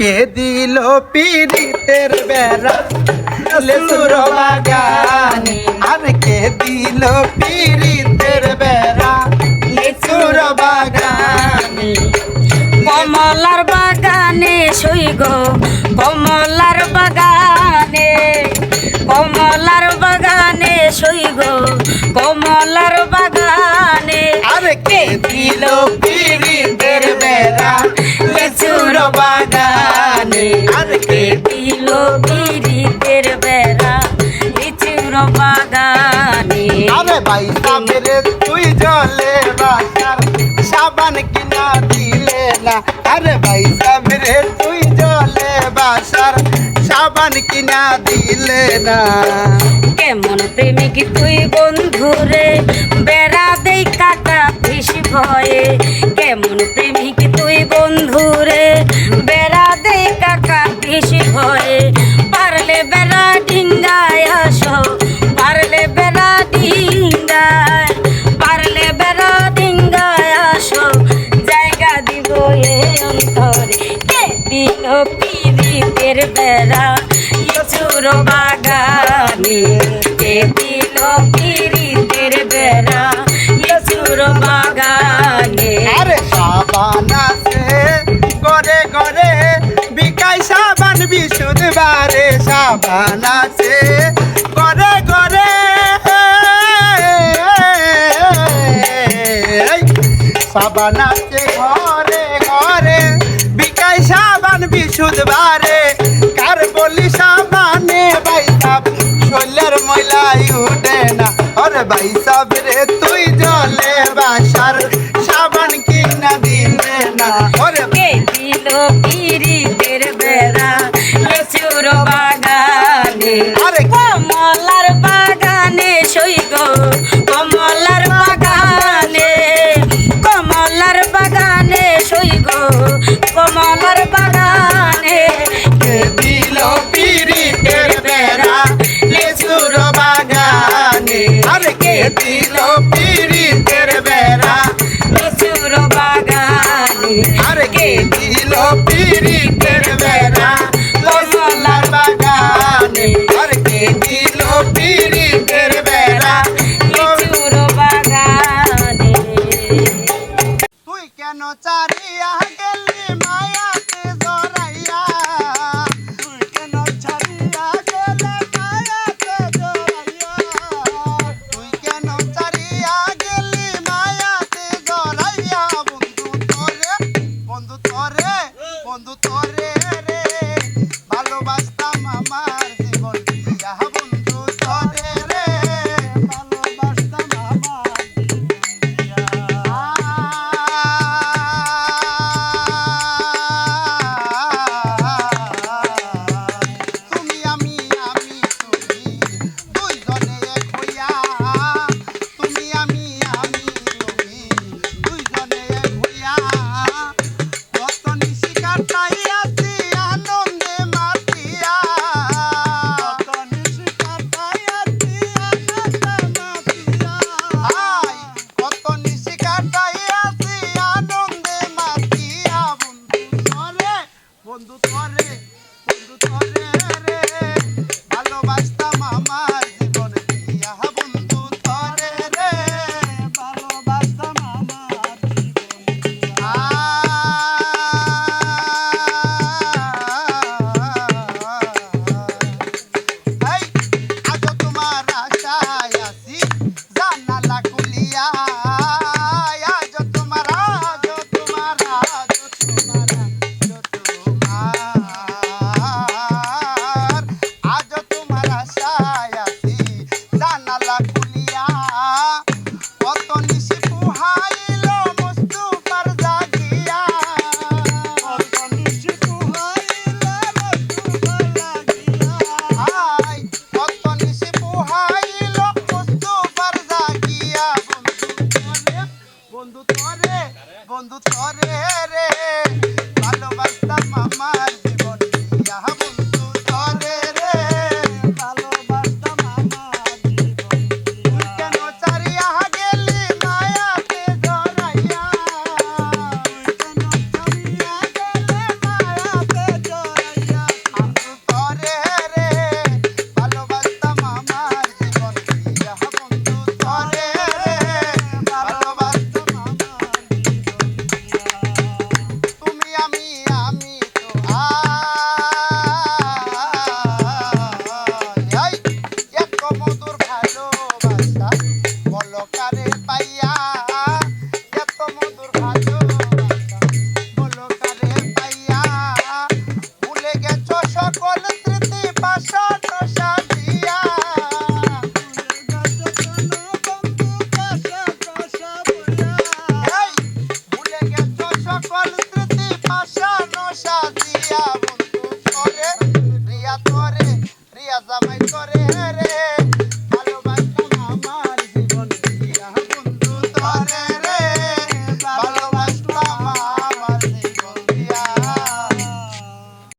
কে দিল পীড়িতের বেড়া। লেসুর বাগানে আর কে দিল পীড়িতের বেড়া। লেসুর বাগানে কমলার বাগানে শুই গো কমলার বাগানে। কমলার বাগানে শুই গো কমলার বাগানে। আর কে দিল পীড়িতের বেড়া। লেসুর বাগানে বিরিতের লিচুর বাগানে আরে ভাই সামনে তুই জলে বাসার সাবান কিনা দিলে না। আরে ভাই তুই জলে বাসার সাবান কিনা দিলে না। কেমন প্রেমিক তুই বন্ধুরে বেড়া দেই কাটা ভয়ে। কেমন প্রেমিক পিরিতের বেড়া লিচুর বাগানে আরে সাবান আছে গরে গরে বিকাই সাবান বিশুদ্ধ বারে সাবান সাবান আছে ঘরে ঘরে। বিকাই সাবান বিশুদ্ধ বারে ময়লাই উঠে না। আরে ভাই সাব রে তুই জলে বাসার সাবান কিনা দিলে না। ওরে কে দিল পিরিতের বেড়া? লিচুর বাগানে আরে আরে কে দিল পিরিতের ধরে বন্ধু ধরে রে ভালোবাসতাম আমার மாறே ரே பல வஸ்தம் மாறே